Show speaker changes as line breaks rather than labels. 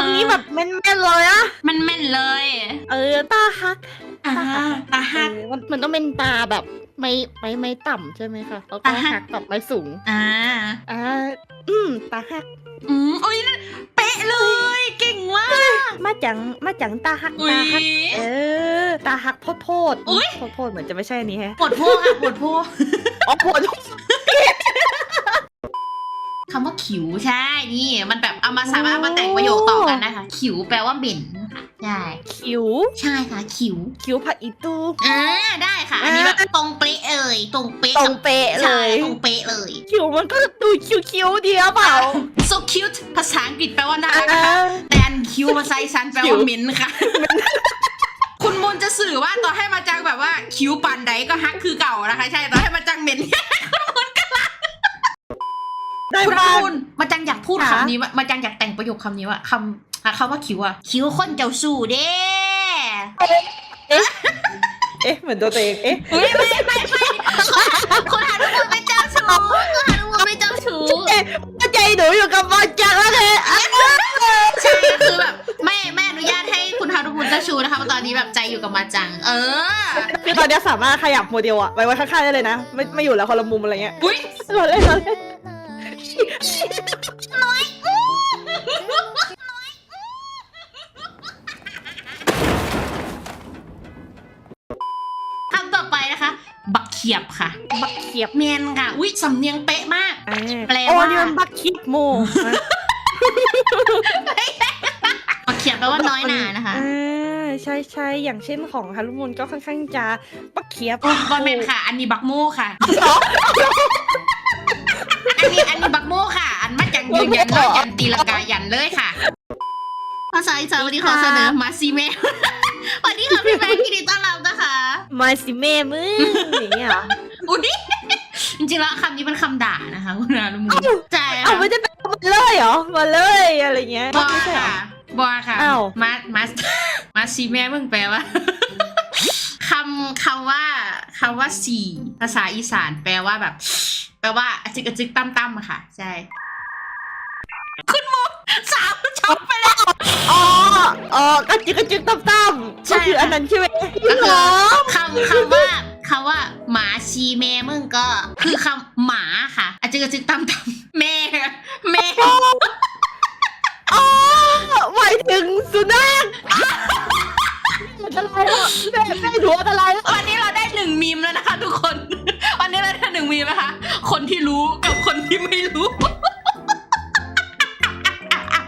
ตรงนี้แบบแม่นๆเลยอะ
มันแม่นเลย
เออตาฮัก
อ่าตาหัก
เออมันมันต้องเป็นตาแบบไม่ไม่ไม่ต่ำใช่ไหมคะแล้วก็
ตาฮัก
ฮักแบบไม่สูง
อ่า
อ่าอืมตาฮัก
อืมอุ้ยเป๊ะเลยเก่งมาก
มาจังมาจังตาฮัก
อุ้
ตายฮักเออตาฮักโพดโพด
อุ๊ย
โพดโพดเหมือนจะไม่ใช่อันนี้แฮะ
ปวดพวกค่ะปวดพวก
อ๋อโพด
คำว่าขิวใช่ นี่ มันแบบเอามาสามารถเอามาแต่งประโยคต่อกันนะคะ ขิวแปลว่าเหม็นค่ะใช่
คิ้ว
ใช่ค่ะขิว
คิ้วผัดอีตู
อ่าได้ค่ะ อันนี้
อ่า
แบบตรงเป๊ะเอ่ยตรงเป๊ะ
ตรงเป๊ะเล
ใช่
ย
ตรงเป๊ะเลย
คิ้วมันก็ดูคิ้วคิ้วๆดีหรือเปล่า
so cute ภาษาอังกฤษแปลว่าน่ารัก
อ่า
นะคะแต่อันคิวภาษาอีสานแปล
คิ้ว
ว่าเหม็นค่ะ คุณมนต์จะสื่อว่าต่อให้มาจังแบบว่าคิ้วปันใดก็ฮักคือเก่านะคะ ใช่ต่อให้มาจังเหม็น
ได้
คุณ
มา
มูลมาจังอยากพูด
ค่ะ
คำนี้ว่ามาจังอยากแต่งประโยคคำนี้ว่าคำอะคำว่าคิ้วอะคิ้วคนเจ้าสู่เด้
เอ๊ะ เหมือนตัวเองเอ๊ะ
เฮ้ยไม่ไม่ไม่คนหาทุกคนไม่เจ้าชู้คนหาทุกคนไม่เจ้าชู้
เอ๊ะใจหนูอยู่กับมาจังแล้วเลยอะ
ใช่คือแบบไม่ไม่อนุญาตให้คุณฮารุบุญเจ้าชู้นะคะเพราะตอนนี้แบบใจอยู่กับมาจัง เออ
คือตอนเนี้ยสามารถขยับโมเดลอะไว้ไว้ข้างๆได้เลยนะ ไม่ไม่อยู่แล้วคนละมุมอะไรเงี้ย
อุ้ย
เราเล่นเราเล่น
คำต่อไปนะคะ บักเขียบค่ะ
บักเขียบ
เมียนค่ะ อุ้ยสำเนียงเป๊ะมาก
อ่า
แปล
โอ้
ว่า
นี่มันบักคิดโม
บักเขียบแปลว่าน้อยหนานะคะ
อ่าใช่ใช่อย่างเช่นของฮารุมุนก็ค่อนข้างจะบักเขียบ
บอลแมนค่ะ อันนี้บักโม่ค่ะ อันนี้อันนี้บักโม่ค่ะ อันมาจากยืนยันว่ายันตีลงกายันเลยค่ะภาษาอีสานวันนี้ขอเสนอมาซีเมสวัสดีค่ะพี่แม็กยินดีต้อนรับนะคะ
มาสิแม่มึงอย่างเงี้ยเหรอ
อุ้ยจริงๆแล้วคำนี้เป็นคำด่านะคะคุณอาลุงใช่
เอา
ค่ะ
ไม่ได้เป็นมาเลยเหรอมาเลยอะไรเงี้ย
บอ
ไม่ใช่เหรอ
ค่ะบอค่ะ
อ้าว
มามามาซีแม่มึงแปลว่าคำคำว่าคำว่าสี่ภาษาอีสานแปลว่าแบบ แปลว่าอจิกอจิกตั้มตั้มๆอะค่ะ ใช่ คุณโมสาวช็อปไปแล้ว
อ๋อ อ๋อกระจิกกระจิกตั้มตั้ม
ใช่
ก็คืออันนั้นใช่ไหม
ก็
เหร
คือ
อ
คำคำว่าคำว่า หมาชีแม่มึงก็ คือคำหมาค่ะอจิกอจิกตั้มตั้มแม่แม่
อ๋อหมายถึงสุนัขอะไรอะแม่แม่ดูอะไรอะ
วันนี้เราได้หนึ่งมีมแล้วนะคะทุกคนวันนี้เราได้หนึ่งมีมนะคะคน ที่รู้กับคนที่ไม่รู้